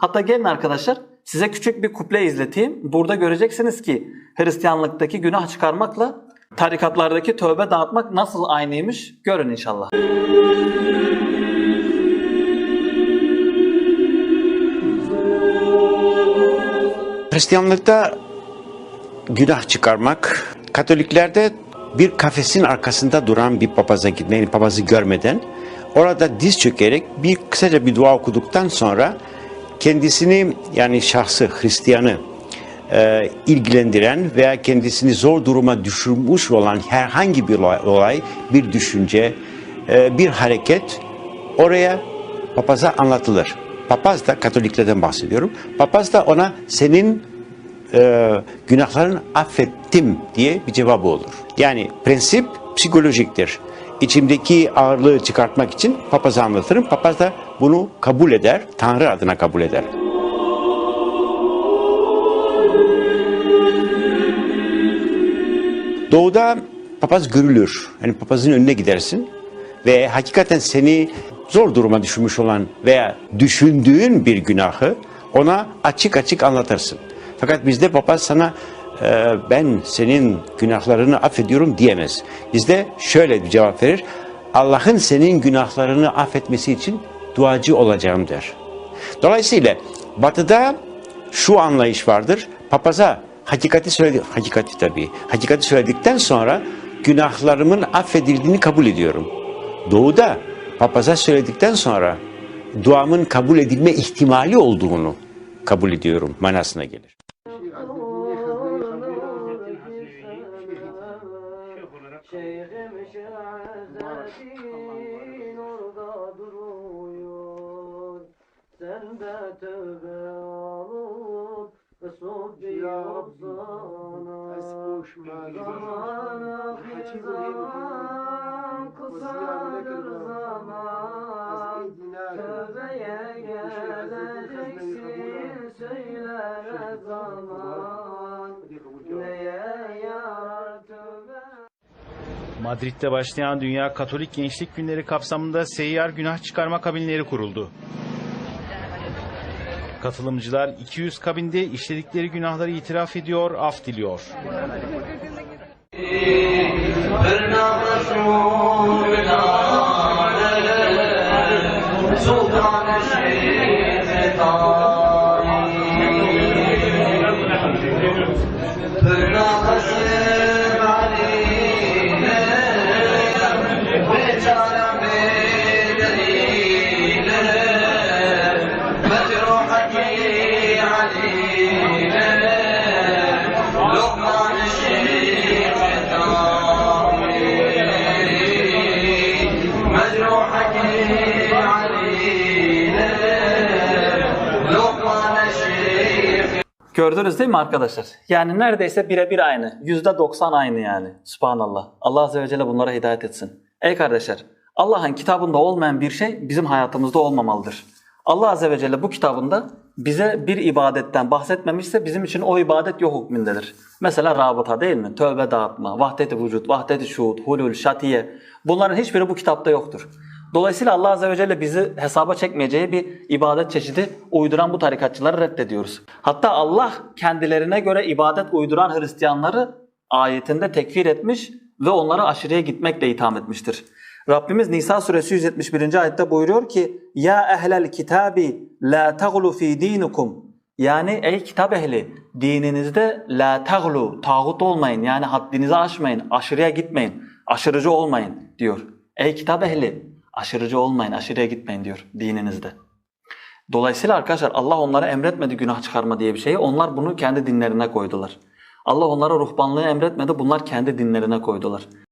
Hatta gelin arkadaşlar size küçük bir kuple izleteyim. Burada göreceksiniz ki Hristiyanlıktaki günah çıkarmakla tarikatlardaki tövbe dağıtmak nasıl aynıymış görün inşallah. Hristiyanlıkta günah çıkarmak, Katoliklerde bir kafesin arkasında duran bir papaza gitmeyi, papazı görmeden orada diz çökerek bir kısaca bir dua okuduktan sonra kendisini yani şahsı Hristiyanı e, ilgilendiren veya kendisini zor duruma düşürmüş olan herhangi bir olay, bir düşünce, e, bir hareket oraya papaza anlatılır. Papaz da Katoliklerden bahsediyorum. Papaz da ona senin e, günahlarını affettim diye bir cevabı olur. Yani prensip psikolojiktir. İçimdeki ağırlığı çıkartmak için papaza anlatırım. Papaz da bunu kabul eder, Tanrı adına kabul eder. Doğuda papaz görülür. Yani papazın önüne gidersin ve hakikaten seni zor duruma düşürmüş olan veya düşündüğün bir günahı ona açık açık anlatırsın. Fakat bizde papaz sana e, ben senin günahlarını affediyorum diyemez. Bizde şöyle bir cevap verir. Allah'ın senin günahlarını affetmesi için duacı olacağım der. Dolayısıyla batıda şu anlayış vardır. Papaza hakikati söyledi, hakikati tabii. Hakikati söyledikten sonra günahlarımın affedildiğini kabul ediyorum. Doğuda papaza söyledikten sonra duamın kabul edilme ihtimali olduğunu kabul ediyorum manasına gelir. Sen de tövbe alıp Resul diyor sana. Zaman ahir zaman Kısadır zaman. Tövbeye geleceksin Söyle zaman. Neye yarar tövbe? Madrid'de başlayan Dünya Katolik Gençlik Günleri kapsamında seyyar günah çıkarma kabinleri kuruldu. Katılımcılar 200 kabinde işledikleri günahları itiraf ediyor, af diliyor. Sultan-ı Gördünüz değil mi arkadaşlar? Yani neredeyse birebir aynı. Yüzde doksan aynı yani. Subhanallah. Allah Azze ve Celle bunlara hidayet etsin. Ey kardeşler, Allah'ın kitabında olmayan bir şey bizim hayatımızda olmamalıdır. Allah Azze ve Celle bu kitabında bize bir ibadetten bahsetmemişse bizim için o ibadet yok hükmündedir. Mesela rabıta değil mi? Tövbe dağıtma, vahdet-i vücut, vahdet-i şuhud, hulul, şatiye. Bunların hiçbiri bu kitapta yoktur. Dolayısıyla Allah Azze ve Celle bizi hesaba çekmeyeceği bir ibadet çeşidi uyduran bu tarikatçıları reddediyoruz. Hatta Allah kendilerine göre ibadet uyduran Hristiyanları ayetinde tekfir etmiş ve onları aşırıya gitmekle itham etmiştir. Rabbimiz Nisa suresi 171. ayette buyuruyor ki Ya ehlel kitabi la taglu fi dinikum yani ey kitap ehli dininizde la taglu tağut olmayın yani haddinizi aşmayın aşırıya gitmeyin aşırıcı olmayın diyor. Ey kitap ehli aşırıcı olmayın aşırıya gitmeyin diyor dininizde. Dolayısıyla arkadaşlar Allah onlara emretmedi günah çıkarma diye bir şeyi. Onlar bunu kendi dinlerine koydular. Allah onlara ruhbanlığı emretmedi. Bunlar kendi dinlerine koydular.